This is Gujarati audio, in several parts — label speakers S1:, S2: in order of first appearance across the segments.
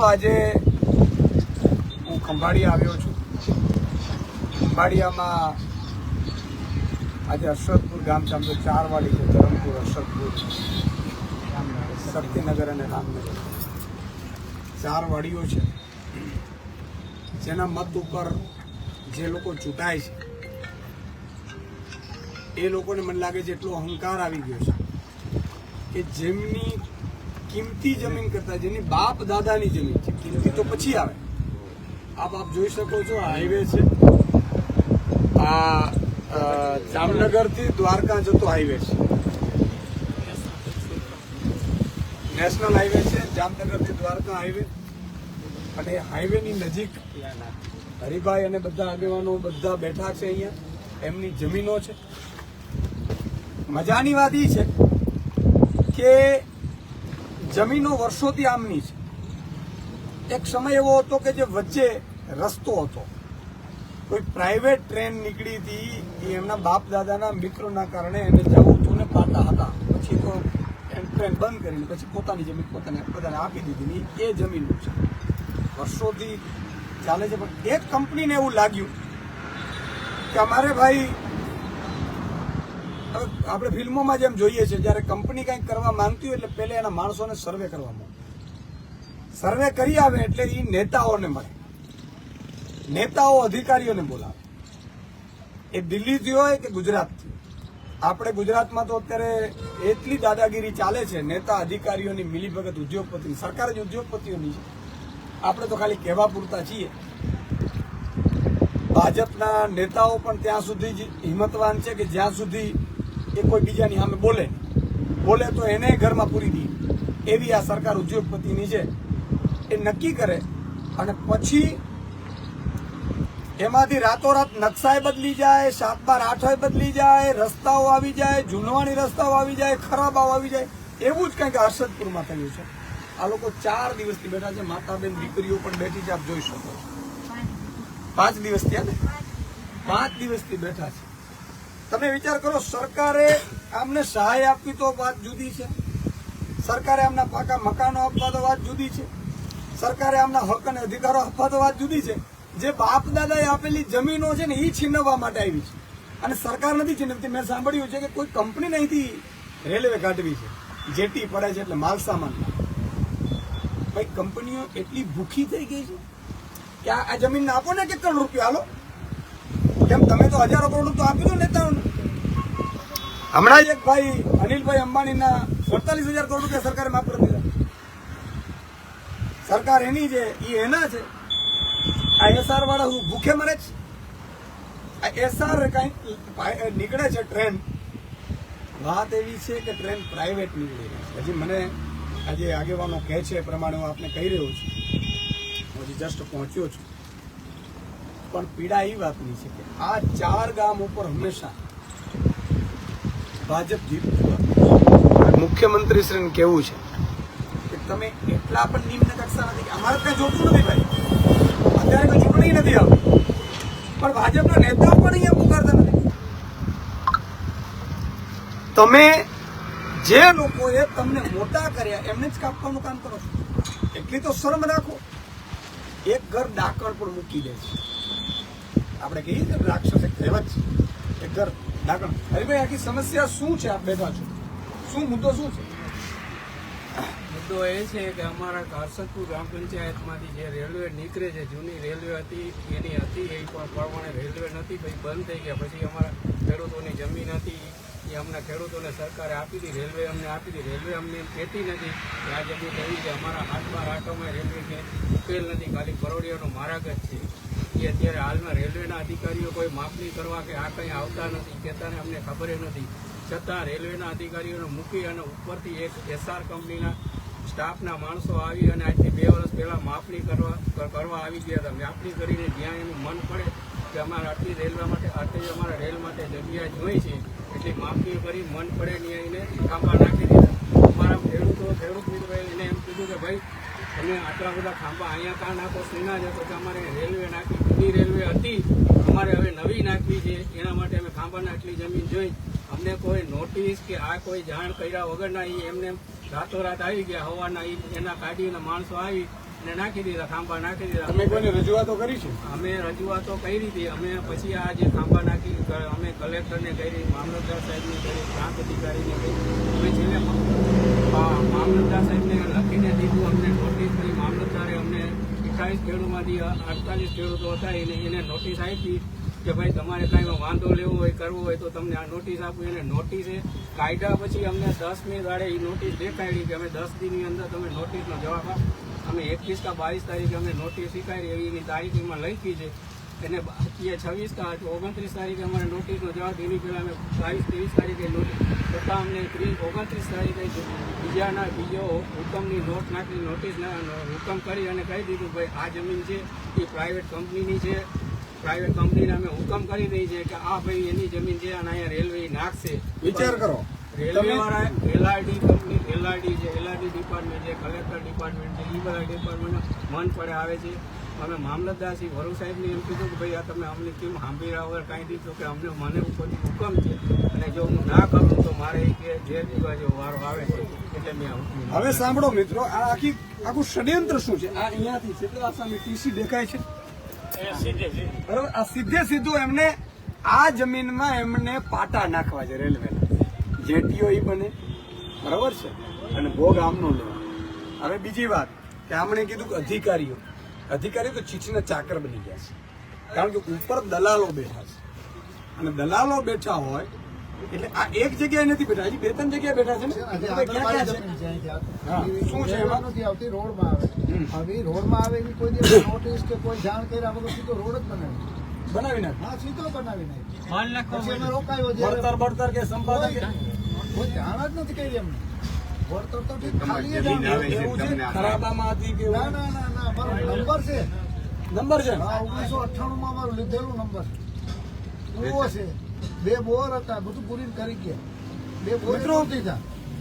S1: મિત્રો આજે હું ખંભાળિયા આવ્યો છું. ખંભાળિયામાં આજે અશરદપુર ગામ છે. આમ તો ચાર વાડી છે, ધરમપુર અશરદપુર શક્તિનગર અને રામનગર. ચાર વાડીઓ છે. જેના મત ઉપર જે લોકો ચૂંટાય છે, એ લોકોને મને લાગે છે એટલો અહંકાર આવી ગયો છે કે જેમની કિંમતી જમીન કરતા, જેની બાપ દાદાની જમીન છે. કિંમતી તો પછી આવે. આપ આપ જોઈ શકો છો હાઈવે છે. આ જામનગરથી દ્વારકા જતો હાઈવે છે. નેશનલ હાઈવે છે, જામનગરથી દ્વારકા હાઈવે અને હાઈવેની નજીક હરિભાઈ અને બધા આગેવાનો બધા બેઠા છે અહીંયા. એમની જમીનો છે. મજાની વાત એ છે કે જમીનો વર્ષોથી આમની છે. એક સમય એવો હતો કે જે વચ્ચે રસ્તો હતો. કોઈ પ્રાઇવેટ ટ્રેન નીકળી હતી, એ એમના બાપ દાદાના મિત્રોના કારણે એને જવું હતું ને પાટા હતા. પછી તો ટ્રેન બંધ કરીને પછી પોતાની જમીન પોતાને બધાને આપી દીધી એ જમીનનું છે. વર્ષોથી ચાલે છે, પણ એક કંપનીને એવું લાગ્યું કે અમારે ભાઈ આપણે ફિલ્મોમાં જેમ જોઈએ છે, જ્યારે કંપની કંઈક કરવા માંગતી હોય એટલે પહેલે એના માણસોને સર્વે કરવા માંગે. સર્વે કરી આવે એટલે એ નેતાઓને મળે. નેતાઓ અધિકારીઓને બોલાવે. એ દિલ્હીથી હોય કે ગુજરાતથી? આપણે ગુજરાતમાં તો અત્યારે એટલી દાદાગીરી ચાલે છે, નેતા અધિકારીઓની મિલીભગત ઉદ્યોગપતિ સરકાર જ ઉદ્યોગપતિઓની છે. આપણે તો ખાલી કહેવા પૂરતા છીએ. ભાજપના નેતાઓ પણ ત્યાં સુધી જ હિંમતવાન છે કે જ્યાં સુધી એ કોઈ બીજાની સામે બોલે બોલે તો એને ઘરમાં પૂરી દે. એવી આ સરકાર ઉદ્યોગપતિની છે. એ નક્કી કરે અને પછી એમાંથી રાતોરાત નકશાએ બદલી જાય સાત બાર આઠોય બદલી જાય, રસ્તાઓ આવી જાય, જૂનવાણી રસ્તાઓ આવી જાય, ખરાબાઓ આવી જાય, એવું જ કંઈક હર્ષદપુરમાં થયું છે. આ લોકો ચાર દિવસથી બેઠા છે. માતાબેન દીકરીઓ પણ બેઠી છે, આપ જોઈ શકો છો. પાંચ દિવસથી ને? પાંચ દિવસથી બેઠા છે. તમે વિચાર કરો, સરકારે આમને સહાય આપવી તો વાત જુદી છે. સરકારે આમના પાકા મકાનો આપવા તો વાત જુદી છે. સરકારે આમના હક અને અધિકારો આપવા તો વાત જુદી છે. જે બાપ દાદાએ આપેલી જમીનો છે ને એ છીનવવા માટે આવી છે. અને સરકાર નથી છીનવતી. મેં સાંભળ્યું છે કે કોઈ કંપની અહીંથી રેલવે કાઢવી છે. જેટી પડે છે એટલે માલ સામાન. ભાઈ, કંપનીઓ એટલી ભૂખી થઈ ગઈ છે કે આ જમીન આપો ને કે કરોડ રૂપિયા? હાલો. કેમ તમે તો હજારો કરોડ તો આપી દો નેતાઓને હમણાં એક ભાઈ અનિલભાઈ અંબાણીના સડતાલીસ હજાર કરોડ રૂપિયા સરકારે માફ કરી દીધા. સરકાર એની છે એ એના છે. આ એસઆર વાળા હું ભૂખે મરે છે આ એસઆર કઈ નીકળે છે ટ્રેન. વાત એવી છે કે ટ્રેન પ્રાઇવેટ નીકળી રહી છે. હજી મને આજે આગેવાનો કહે છે એ પ્રમાણે હું આપને કહી રહ્યો છું. હું હજી જસ્ટ પહોંચ્યો છું. પણ પીડા એ વાતની છે કે આ ચાર ગામ ઉપર હંમેશા ભાજપ જીતતું મુખ્યમંત્રીશ્રીને કેવું છે? કે તમે એટલા પણ નિમ્ન કક્ષા નથી અમારે ત્યાં જોતું નથી ભાઈ. અત્યારે કોઈ ચૂંટણી નથી આવતી પણ ભાજપના નેતાઓ પણ અહીંયા પુકારતા નથી. તમે જે લોકોએ તમને મોટા કર્યા એમને જ કાપવાનું કામ કરો છો. એટલી તો શરમ રાખો. એક ઘર ડાકણ પણ મૂકી દે છે. આપણે કહીએ છીએ રાક્ષસ એક કહેવત છે, એક ઘર. ડાકણ. અરે ભાઈ આખી સમસ્યા શું છે આપ બેઠા છો? શું મુદ્દો શું છે?
S2: મુદ્દો એ છે કે અમારા કારસદપુર ગ્રામ પંચાયતમાંથી જે રેલવે નીકળે છે, જૂની રેલવે હતી, એની હતી, એ પણ પ્રમાણે રેલવે નથી, પછી બંધ થઈ ગયા. પછી અમારા ખેડૂતોની જમીન હતી, એ અમને ખેડૂતોને સરકારે આપી હતી રેલવે અમને આપી હતી રેલવે અમને એમ કહેતી નથી કે આ જમીન એવી છે, અમારા હાથમાં આટોમાં રેલવે કે ઉકેલ નથી. ખાલી કરોડિયાનો મારાગ જ છે. એ અત્યારે હાલમાં રેલવેના અધિકારીઓ કોઈ માપણી કરવા કે આ કંઈ આવતા નથી, કહેતાને અમને ખબર નથી. છતાં રેલવેના અધિકારીઓને મૂકી અને ઉપરથી એક એસઆર કંપનીના સ્ટાફના માણસો આવી અને આજથી બે વર્ષ પહેલાં માપણી કરવા કરવા આવી ગયા હતા. માપણી કરીને જ્યાં એનું મન પડે કે અમારે આટલી રેલવે માટે, આટલી અમારા રેલ માટે જગ્યા જોઈ છે, એટલી માપણી કરી મન પડે ત્યાં એને ખાંભા નાખી દીધા. અમારા ખેડૂતો ખેડૂત મિત્રો એને એમ કીધું કે ભાઈ તમે આટલા બધા ખાંભા અહીંયા કાં નાખો સીના છે? પછી અમારે રેલવે નાખી જૂની રેલવે હતી. અમારે હવે નવી નાખવી છે. એના માટે અમે ખાંભાના આટલી જમીન જોઈ. અમને કોઈ નોટિસ કે આ કોઈ જાણ કર્યા વગરના એ એમને રાતોરાત આવી ગયા હવાના એ એના કાઢીને માણસો આવી અને નાખી દીધા ખાંભા નાખી દીધા.
S1: અમે કોઈને રજૂઆતો કરી છે?
S2: અમે રજૂઆતો કરી હતી. અમે પછી આ જે ખાંભા નાખી અમે કલેક્ટરને કરી મામલતદાર સાહેબને કરી પ્રાંત અધિકારીને કરી. અમે છેલ્લે આ મામલતદાર સાહેબને લખીને દીધું, અમને નોટિસ કરી. મામલતદારે અમને અઠ્ઠાવીસ ખેડૂતમાંથી અડતાલીસ ખેડૂતો હતા. એને એને નોટિસ આપી કે ભાઈ, તમારે કાંઈ વાંધો લેવો હોય, કરવો હોય તો તમને આ નોટિસ આપું. એને નોટિસે કાયદા પછી અમને દસમી દાડે એ નોટિસ દેખાડી કે અમે દસ દિનની અંદર તમે નોટિસનો જવાબ આપ. અમે એકવીસ કા બાવીસ તારીખે અમને નોટિસ શીખાડી એવી એની તારીખ એમાં લખી છે. એને એ છવ્વીસ કા ઓગણત્રીસ તારીખે અમારે નોટિસનો જવાબ એની પહેલાં અમે બાવીસ, ત્રેવીસ તારીખે નોટિસ છતાં અમને ત્રીસ, ઓગણત્રીસ તારીખે બીજાના બીજો હુકમની નોટ નાખી નોટિસ હુકમ કરી અને કહી દીધું ભાઈ આ જમીન છે એ પ્રાઇવેટ કંપનીની છે. પ્રાઇવેટ કંપનીને અમે હુકમ કરી દઈ છે કે આ ભાઈ એની જમીન છે અને અહીંયા રેલવે નાખશે.
S1: વિચાર કરો.
S2: રેલવે વાળા એલઆરડી કંપની એલઆરડી છે એલઆરડી ડિપાર્ટમેન્ટ છે કલેક્ટર ડિપાર્ટમેન્ટ છે એ બધા ડિપાર્ટમેન્ટ મન પડે આવે છે. અમે મામલતદાર શ્રી વરુ સાહેબને એમ કીધું કે ભાઈ આ તમે અમને કેમ સાંભળી વગર કાંઈ દીધું કે અમને મને ઉપરથી હુકમ છે. અને જો હું ના કરું તો મારે કે જે દીવા જેવો વારો આવે છે.
S1: હવે સાંભળો મિત્રો આ આખી આખું ષડયંત્ર શું છે? આ અહીંયાથી છે તો આ સામે ટીસી દેખાય છે બરાબર? આ સીધે સીધું એમને આ જમીનમાં એમને પાટા નાખવા છે રેલવે જેટીઓ ઈ બને. બરાબર છે? અને ભોગ આમનો લેવા. હવે બીજી વાત કે આમણે કીધું કે અધિકારીઓ. અધિકારીઓ તો ચીચના ચાકર બની ગયા છે. કારણ કે ઉપર દલાલો બેઠા છે. અને દલાલો બેઠા હોય એટલે આ એક જગ્યાએ નથી બેઠા હજી બે ત્રણ જગ્યાએ બેઠા છે ને? ક્યાં ક્યાં છે.
S3: છે?
S1: શું છે?
S3: એમાં
S1: એમાં?
S3: નથી આવતી રોડમાં આવે. હવે રોડમાં આવે એવી કોઈ દિવસ નોટિસ કે કોઈ જાણ કર્યા વગર સીધો રોડ જ બનાવે
S1: બનાવી નાખ?
S3: હા સીધો બનાવી નાખી. પછી અમે રોકાયો
S1: બળતર
S3: જ્યારે
S1: બળતર કે સંપાદક
S3: કોઈ જાણ જ નથી કરી એમને. વળતર તો ઠીક ખાલી જ આવે.
S1: એવું છે ખરાબામાં હતી કે
S3: ના ના ના ના મારો નંબર છે.
S1: નંબર છે?
S3: હા ઓગણીસો અઠ્ઠાણું માં મારું લીધેલું નંબર. છે. બે બોર હતા બધું પૂરી કરી ગયા બે બોર
S1: મિત્રો,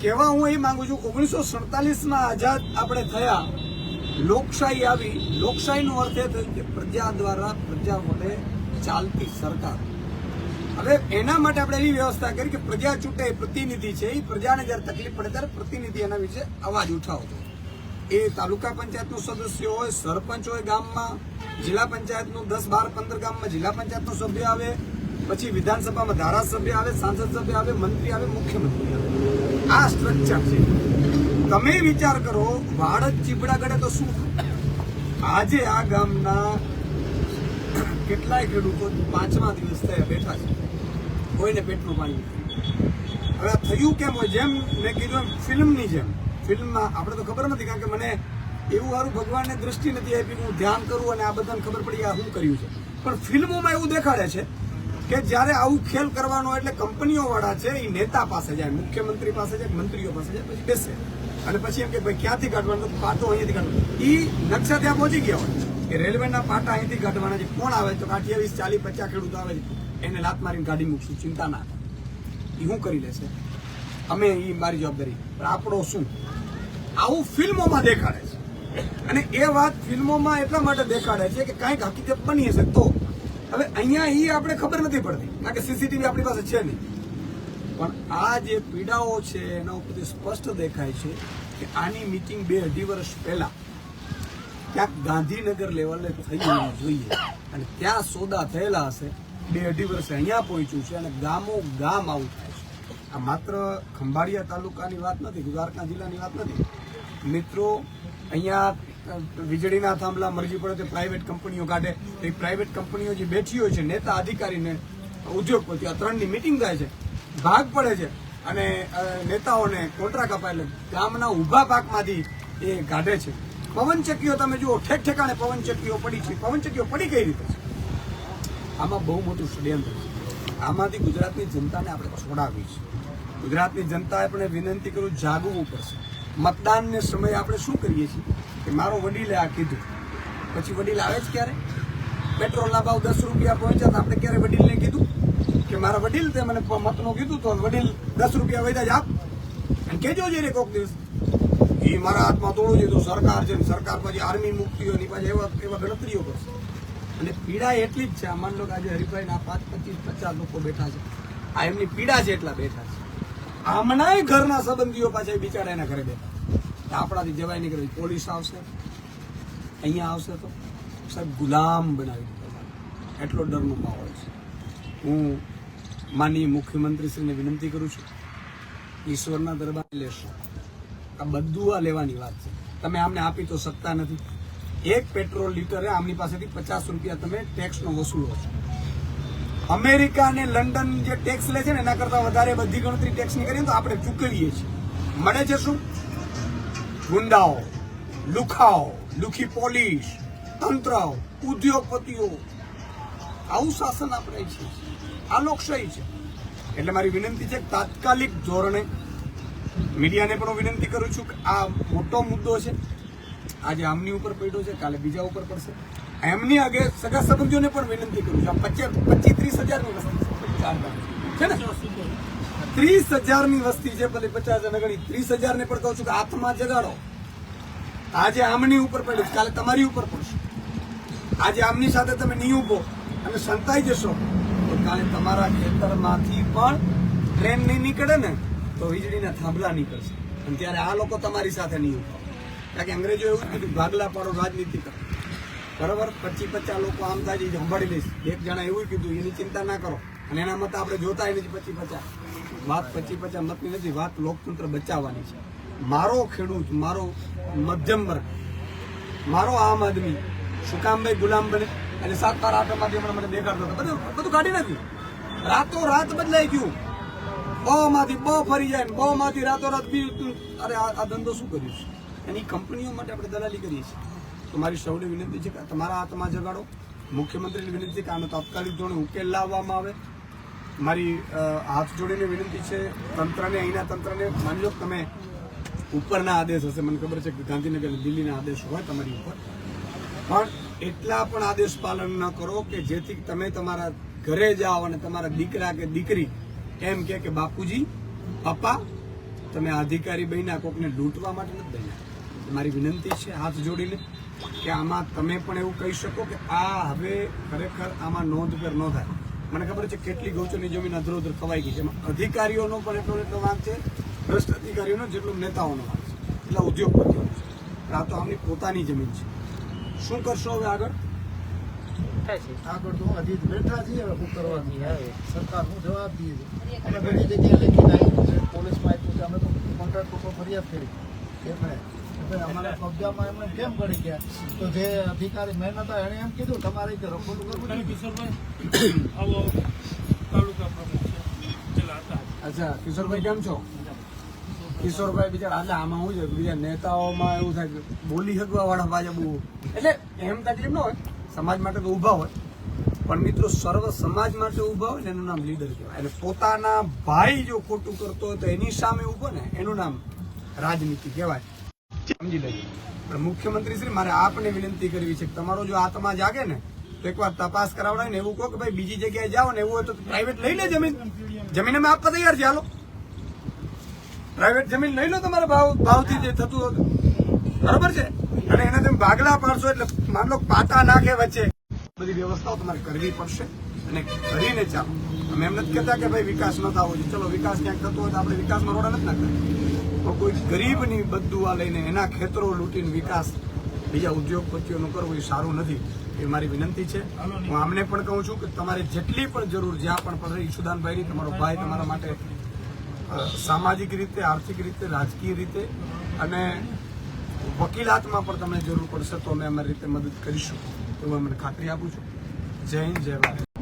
S1: કહેવા હું એ માંગુ છું ઓગણીસો સડતાલીસમાં આઝાદ આપણે થયા લોકશાહી આવી. લોકશાહીનો અર્થ એ થયો કે પ્રજા દ્વારા પ્રજા માટે ચાલતી સરકાર. હવે એના માટે આપણે એવી વ્યવસ્થા કરી કે પ્રજા ચૂંટે પ્રતિનિધિ છે. એ પ્રજાને જ્યારે તકલીફ પડે ત્યારે પ્રતિનિધિ એના વિશે અવાજ ઉઠાવતો. એ તાલુકા પંચાયતનો સદસ્ય હોય સરપંચ હોય ગામમાં જિલ્લા પંચાયતનું દસ બાર પંદર ગામમાં જિલ્લા પંચાયતનો સભ્ય આવે પછી વિધાનસભામાં ધારાસભ્ય આવે, સાંસદ સભ્ય આવે, મંત્રી આવે, મુખ્યમંત્રી આવે. આ સ્ટ્રક્ચર છે. તમે વિચાર કરો, વાડજ ચીબડા ગળે તો શું? આજે આ ગામના કેટલાય ખેડૂતો પાંચમા દિવસ થયા બેઠા છે. કોઈને પેટનું પાણી હવે થયું કેમ હોય? જેમ મેં કીધું એમ, ફિલ્મની જેમ. ફિલ્મમાં આપણે તો ખબર નથી, કારણ કે મને એવું મારું ભગવાનને દ્રષ્ટિ નથી આપી હું ધ્યાન કરું અને આ બધાને ખબર પડી આ શું કર્યું છે. પણ ફિલ્મોમાં એવું દેખાડે છે કે જ્યારે આવું ખેલ કરવાનો એટલે કંપનીઓ વાળા છે એ નેતા પાસે જાય, મુખ્યમંત્રી પાસે જાય મંત્રીઓ પાસે જાય, પછી બેસે. અને પછી એમ કે ભાઈ ક્યાંથી કાઢવાનું? પાટો અહીંયાથી કાઢવાનો. એ નકશા ત્યાં પહોંચી ગયા હોય. કે રેલવેના પાટા અહીંથી કાઢવાના છે. કોણ આવે? તો અઠ્યાવીસ ચાલીસ, પચાસ ખેડૂતો આવે છે. એને લાત મારીને કાઢી મૂકશું. ચિંતા ના એ શું કરી લેશે? અમે એ મારી જવાબદારી. પણ આપણો શું? આવું ફિલ્મોમાં દેખાડે છે. અને એ વાત ફિલ્મોમાં એટલા માટે દેખાડે છે કે કાંઈક હકીકત બની હશે તો. હવે અહીંયા એ આપણે ખબર નથી પડતી, કારણ કે સીસીટીવી આપણી પાસે છે નહીં. પણ આ જે પીડાઓ છે, એના ઉપરથી સ્પષ્ટ દેખાય છે કે આની મીટિંગ બે અઢી વર્ષ પહેલા ક્યાંક ગાંધીનગર લેવલે થઈ હોવી જોઈએ. અને ત્યાં સોદા થયેલા હશે, બે અઢી વર્ષે અહીંયા પહોંચ્યું છે અને ગામો ગામ આવું થાય છે. આ માત્ર ખંભાળિયા તાલુકાની વાત નથી, દ્વારકા જિલ્લાની વાત નથી. મિત્રો, અહીંયા વીજળીના થાંભલા મરજી પડે તે પ્રાઇવેટ કંપનીઓ કાઢે. એ પ્રાઇવેટ કંપનીઓ જે બેઠી હોય છે, નેતા અધિકારીને ઉદ્યોગપતિ આ ત્રણની મિટિંગ થાય છે. ભાગ પડે છે. અને નેતાઓને કોન્ટ્રાક્ટ અપાય ગામના ઊભા પાકમાંથી એ કાઢે છે. પવનચક્કીઓ તમે જુઓ, ઠેક ઠેકાણે પવનચક્કીઓ પડી છે. પવનચક્કીઓ પડી કઈ રીતે છે? આમાં બહુ મોટું ષડયંત્ર છે. આમાંથી ગુજરાતની જનતાને આપણે છોડાવી છે. ગુજરાતની જનતાએ આપણે વિનંતી કરું, જાગવું પડશે. મતદાનને સમયે આપણે શું કરીએ છીએ? કે મારો વડીલે આ કીધું. પછી વડીલ આવે જ ક્યારે? પેટ્રોલના ભાવ દસ રૂપિયા પહોંચ્યા તો આપણે ક્યારે વડીલને કીધું? કે મારા વડીલ તે મને મતનું કીધું તો વડીલ દસ રૂપિયા વધ્યા જ આપ. અને કેજો જઈને કોક દિવસ. એ મારા હાથમાં તોડું છે તો સરકાર છે ને, સરકાર પછી આર્મી મુક્તિ હોય પાછી એવા એવા ગણતરીઓ કરશે. અને પીડા એટલી જ છે. આ માન લો કે આજે હરિભાઈ ના પાંચ, પચીસ, પચાસ લોકો બેઠા છે. આ એમની પીડા છે એટલા બેઠા છે. આમનાય ઘરના સંબંધીઓ પાછા બિચારા એના ઘરે બેઠા આપણાથી જવાય નહીં કરે, પોલીસ આવશે. અહીંયા આવશે તો સાહેબ ગુલામ બનાવી દીધો એટલો ડરનો માહોલ છે. હું માનીય મુખ્યમંત્રીશ્રીને વિનંતી કરું છું, ઈશ્વરના દરબાર લેશો. આ બધું આ લેવાની વાત છે. તમે આમને આપી તો શકતા નથી. એક પેટ્રોલ લીટરે આમની પાસેથી પચાસ રૂપિયા તમે ટેક્સનો વસૂલો છો. અમેરિકા અને લંડન જે ટેક્સ લે છે ને, એના કરતાં વધારે બધી ગણતરી ટેક્સની કરીએ તો આપણે ચૂકવીએ છીએ. મળે છે શું? ગુંડાઓ, લુખાઓ, લુખી પોલીસ તંત્ર ઉદ્યોગપતિઓ. આવું શાસન આપણે છે. આ લોકશાહી છે. એટલે મારી વિનંતી છે તાત્કાલિક ધોરણે મીડિયાને પણ હું વિનંતી કરું છું કે આ મોટો મુદ્દો છે. આજે આમની ઉપર પડ્યો છે, કાલે બીજા ઉપર પડશે. એમની આગે સગા સંબંધીઓને પણ વિનંતી કરું છું. આ પચીસ પચીસ ત્રીસ હજારની વસ્તુ. છે. ને? ત્રીસ હજારની વસ્તી છે ભલે પચાસ હજાર ગણી. ત્રીસ હજાર ને પણ કહું છું કે હાથમાં જગાડો. આજે આમની ઉપર પડ્યું કાલે તમારી ઉપર પડશે. આજે આમની સાથે તમે નહીં ઊભો અને સંતાઈ જશો, તો કાલે તમારા ખેતરમાંથી પણ ટ્રેન નહીં નીકળે ને, તો વીજળીના થાંભલા નીકળશે. અને ત્યારે આ લોકો તમારી સાથે નહીં ઊભા કારણ કે અંગ્રેજો એવું કીધું, ભાગલા પાડો, રાજનીતિ કરો. બરાબર? પચી પચાસ લોકો આમ તાજી સંભાળી લઈશ. એક જણા એવું કીધું, એની ચિંતા ના કરો. અને એના મત આપણે જોતા એની પચી પચાસ. વાત પચી પચાસ મતની નથી, વાત લોકતંત્ર બચાવવાની છે. મારો ખેડૂત, મારો મધ્યમ વર્ગ મારો આમ આદમી શું ગુલામ બને અને સાત બાર આઠમાંથી મને દેખાડતો હતો. બધું બધું કાઢી નાખ્યું. રાતો રાત બદલાઈ ગયું. બ માંથી બ ફરી જાય બ માંથી રાતો રાત બી અરે આ ધંધો શું કર્યું છે? એની કંપનીઓ માટે આપણે દલાલી કરીએ છીએ. તો મારી સૌને વિનંતી છે કે તમારા હાથમાં જગાડો. મુખ્યમંત્રીની વિનંતી છે કે આનો તાત્કાલિક ધોરણે ઉકેલ લાવવામાં આવે. મારી હાથ જોડીને વિનંતી છે, તંત્રને, અહીંના તંત્રને, માની લો તમે ઉપરના આદેશ હશે, મને ખબર છે કે ગાંધીનગર દિલ્હીના આદેશ હોય તમારી ઉપર. પણ એટલા પણ આદેશ પાલન ન કરો કે જેથી તમે તમારા ઘરે જાઓ અને તમારા દીકરા કે દીકરી એમ કે કે બાપુજી, પપ્પા, તમે અધિકારી બન્યા, કોકને લૂંટવા માટે નથી બન્યા. મારી વિનંતી છે હાથ જોડીને કે આમાં તમે પણ એવું કહી શકો કે આ હવે ખરેખર આમાં નોંધભેર ન થાય. મને ખબર છે કેટલી ગૌચરની જમીન અધરોધર ખવાઈ ગઈ છે. એમાં અધિકારીઓનો પણ એટલો એટલો વાંક છે ભ્રષ્ટ અધિકારીઓનો જેટલો નેતાઓનો વાંક છે. એટલા ઉદ્યોગપતિઓનો છે. આ તો આમની પોતાની જમીન છે. શું કરશો હવે આગળ?
S3: આગળ તો હજી બેઠા છીએ શું કરવાનું? સરકાર શું જવાબ દઈએ છે અમે ઘણી જગ્યાએ લેખિત આવી છે. પોલીસમાં આપ્યું છે. અમે તો કોન્ટ્રાક્ટ ઉપર ફરિયાદ કરી. એમણે કે અમારા કબજામાં એમણે કેમ કરી ગયા? તો જે અધિકારી મેન હતા એણે એમ કીધું તમારે કે રખોડું કરવું
S4: કિશોરભાઈ આવો તાલુકા પ્રમુખ છે
S1: અચ્છા કિશોરભાઈ કેમ છો? કિશોરભાઈ બિચારા એટલે આમાં શું છે બીજા નેતાઓમાં એવું થાય કે બોલી શકવા વાળા પાછા બહુ એટલે એમ તકલીફ ન હોય સમાજ માટે તો ઊભા હોય. પણ મિત્રો સર્વ સમાજ માટે ઊભા હોય ને એનું નામ લીડર કહેવાય. અને પોતાના ભાઈ જો ખોટું કરતો હોય તો એની સામે ઊભો ને એનું નામ રાજનીતિ કહેવાય. સમજી લઈએ. પણ મુખ્યમંત્રી શ્રી, મારે આપને વિનંતી કરવી છે તમારો જો આત્મા જાગે ને, તો એકવાર તપાસ કરાવડાય ને એવું કહો કે ભાઈ બીજી જગ્યાએ જાઓ ને એવું હોય તો પ્રાઇવેટ લઈ લે જમીન. જમીન અમે આપવા તૈયાર છે હાલો. પ્રાઇવેટ જમીન લઈ લો તમારા ભાવ, ભાવથી જે થતું હતું બરોબર છે? અને એના તમે ભાગલા પાડશો એટલે માન લો પાટા નાખે વચ્ચે. બધી વ્યવસ્થાઓ તમારે કરવી પડશે અને કરીને ચાલો. અમે એમ નથી કહેતા કે ભાઈ વિકાસ ન થવો જોઈએ. ચલો, વિકાસ ક્યાંક થતો હોય તો આપણે વિકાસમાં રોડા નથી નાખતા. કોઈ ગરીબની બદુઆ લઈને એના ખેતરો લૂંટીને વિકાસ, બીજા ઉદ્યોગપતિઓનો કરવો એ સારું નથી. એ મારી વિનંતી છે. હું આમને પણ કહું છું કે તમારે જેટલી પણ જરૂર જ્યાં પણ પડે ઈશુદાનભાઈની તમારો ભાઈ તમારા માટે સામાજિક રીતે, આર્થિક રીતે, રાજકીય રીતે અને વકીલાતમાં પણ તમને જરૂર પડશે તો અમે અમારી રીતે મદદ કરીશું. એવું અમને ખાતરી આપું છું. જય હિન્દ, જય ભારત.